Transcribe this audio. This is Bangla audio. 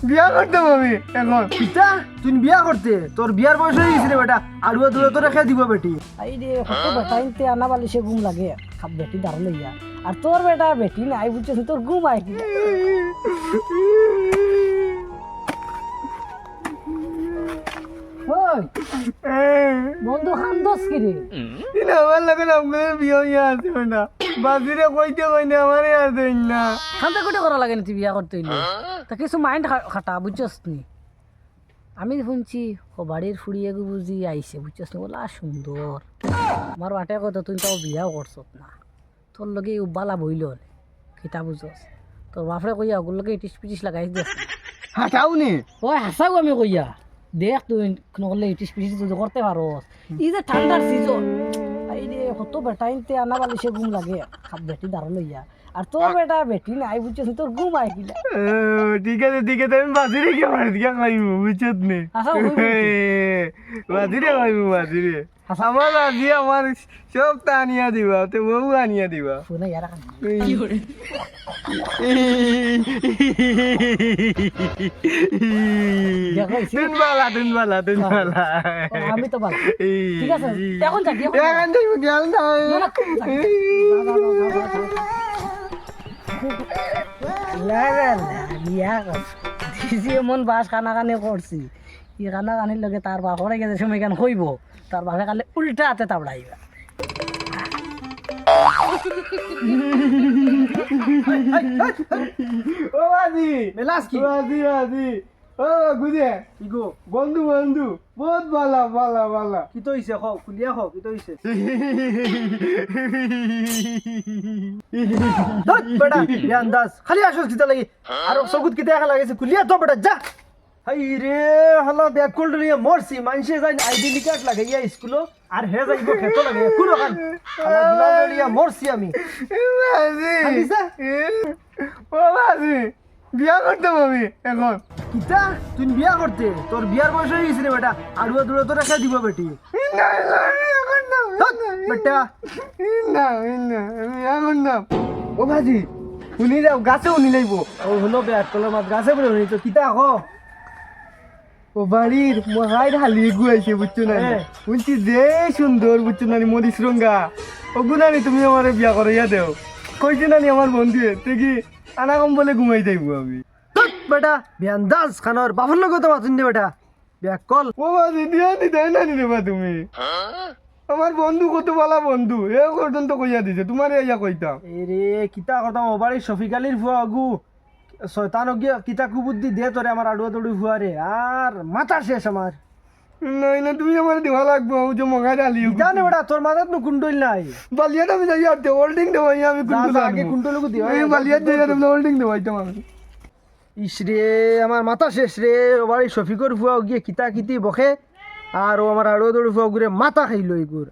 বিয়া করতে আমি এখন। পিতা তুই বিয়া করতে? তোর বিয়ার বয়স হয়ে গেছে রে বেটা। আড়ুয়া দুয়া তো রেখে দিব বেটি। আই রে কত বেটা ইনতে আনা বালিশে ঘুম লাগে। খাব বেটি দাঁড় ইয়া। আর তোর বেটা বেটি নাই বুঝছিস তোর ঘুম আই ওই বন্ধু খান্দস কি রে? ইনা আমার লাগে আপনার বিয়া হইয়া আছে না বাজিরে কইতে কইনে আমারে আছে না। খান্দা কুটে করা লাগে না তুই বিয়া করতে হইলে? তা কিছু মাইন্ড খাটা বুঝছস নি? আমি শুনছি ও বাড়ির ফুড়িয়ে গু বুঝি আইছে বুঝছস নি? বলা সুন্দর। আমার বাটে কত তুই তাও বিয়াও করছত না। তোর লগে উবালা বইল কিতা বুঝছস? তোর বাপরে কইয়া ওগুলো লগে ইটিস পিটিস লাগাই দিস হাঁটাও নি? ওই হাসাও আমি কইয়া। দেখ তুই নহলে ইটিস পিটিস তুই করতে পারো। এই যে ঠান্ডার সিজন এই কত বেটাইনতে আনা বালিশে ঘুম লাগে বেটি দাঁড় লইয়া আর তোর বেটা বেটি নাই বুঝছিস তোর ঘুম আই কিলা ও, ঠিক আছে ঠিক আছে আমি বাজিরে কে মারি দিয়া খাইব বুঝছত নি? ওই বাজিরে খাইব বাজিরে আমার আজি আমার সব তা আনিয়া দিবা তো বউ আনিয়া দিবা। শুনে ইয়ারা তুন বালা আমি তো ভালো। ঠিক আছে এখন যাক এখন গেল না। দিছি এমন বাস কানা কানি করছি ই কানা কানির লগে তার বাপরে গেছে সময় কেন হইব তার বাপে কালে উল্টা হাতে তাবড়াইবা ও বাজি মেলাস কি বাজি বাজি ও গুজে ইগো। বন্ধু বন্ধু। বহুত ভালা ভালা ভালা কি তো হইছে খাও কুলিয়া খাও কি তো হইছে? ধত বেটা বিয়া আন্দাজ। খালি আসল কিতা লাগি? আর সগুত কিতা একা লাগেছে কুলিয়া তো বেটা যা। হাই রে হলা ব্যাগ কোল্ড নিয়ে মরছি মানুষে যাই আইডেন্টি কার্ড লাগে ইয়া স্কুলো আর হে যাইব খেত লাগে কুলো খান হলা দুলাল মরছি আমি। বাজি? ও বাজি বিয়া করতাম আমি এখন। কিতা? তুই বিয়া করতে? তোর বিয়ার বয়স হয়ে গেছে রে বেটা। আড়ুয়া দুড়া তো রেখে দিব বেটি। না না না বেটা। না না না ও বাজি উনি যাও গাছে উনি লাইব। ও হলো ব্যাগ কলার মাছ গাছে বলে হইতো কিতা হ? ও বাড়ির মহাই ঢালি গুয়াইছে বুঝছ না। বলছি যে সুন্দর বুঝছ না মরিস রঙ্গা ও গুনানি তুমি আমার বিয়া করাইয়া দেও। কইছে নানি আমার বন্ধু দেখি আনা কম বলে ঘুমাই যাইব আমি। বেটা বিয়ান্দাজ খানোর বাবার লগে তো মাতুন দে বেটা। Bag call. ও বাজি দিয়া দি তাই নানি রেবা তুমি। আমার বন্ধু কত বলা বন্ধু? এ পর্যন্ত কইয়া দিছে তোমার ইয়া কইতাম এই রে কিতা কথা ও বাড়ি শফিক আলীর ফুয়া আগু শয়তান গিয়া কিতা কুবুদ্ধি দে তোরে আমার আড়ুয়া দড়ি ফুয়া রে আর মাথা শেষ আমার নাই না তুমি আমার দেওয়া লাগবো ও যে মগা ডালি জানে বেটা তোর মাথাত নু কুন্ডল নাই? বালিয়াত আমি যাই আর দে হোল্ডিং দেওয়াই আমি যা, আগে কুন্ডলকু দিও এই বালিয়াত দিয়ে তুমি হোল্ডিং দেওয়াইতাম আমি ইস রে, আমার মাথা শেষ রে। ও বাড়ি শফিকর ফুয়াও গিয়ে কিতা কিতি বখে, আর ও আমার আড়ুয়া দড়ি ফুয়া ঘুরে মাথা খাইল এগুর।